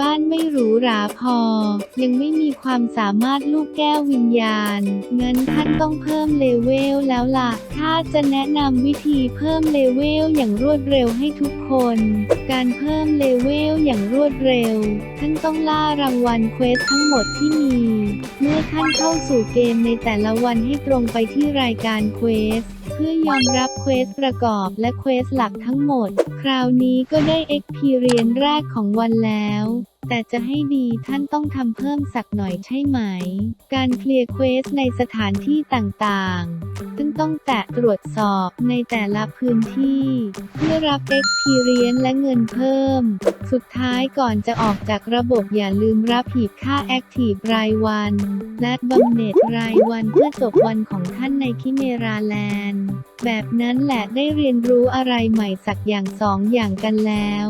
บ้านไม่หรูหราพอ ยังไม่มีความสามารถลูกแก้ววิญญาณ เงั้นท่านต้องเพิ่มเลเวลแล้วล่ะ ถ้าจะแนะนำวิธีเพิ่มเลเวลอย่างรวดเร็วให้ทุกคน การเพิ่มเลเวลอย่างรวดเร็ว ท่านต้องล่ารางวัลเควสทั้งหมดที่มี เมื่อท่านเข้าสู่เกมในแต่ละวันให้ตรงไปที่รายการเควสเพื่อยอมรับเควสประกอบและเควสหลักทั้งหมด คราวนี้ก็ได้เอ็กพีเรียนแรกของวันแล้วแต่จะให้ดีท่านต้องทำเพิ่มสักหน่อยใช่ไหม การเคลียร์เควสในสถานที่ต่างๆ ซึ่งต้องแตะตรวจสอบในแต่ละพื้นที่ เพื่อรับ Experience และเงินเพิ่ม สุดท้ายก่อนจะออกจากระบบอย่าลืมรับหีบค่า Active รายวัน และบำเหน็จรายวันเพื่อจบวันของท่านในคิเมราแลนด์ แบบนั้นแหละได้เรียนรู้อะไรใหม่สักอย่างสองอย่างกันแล้ว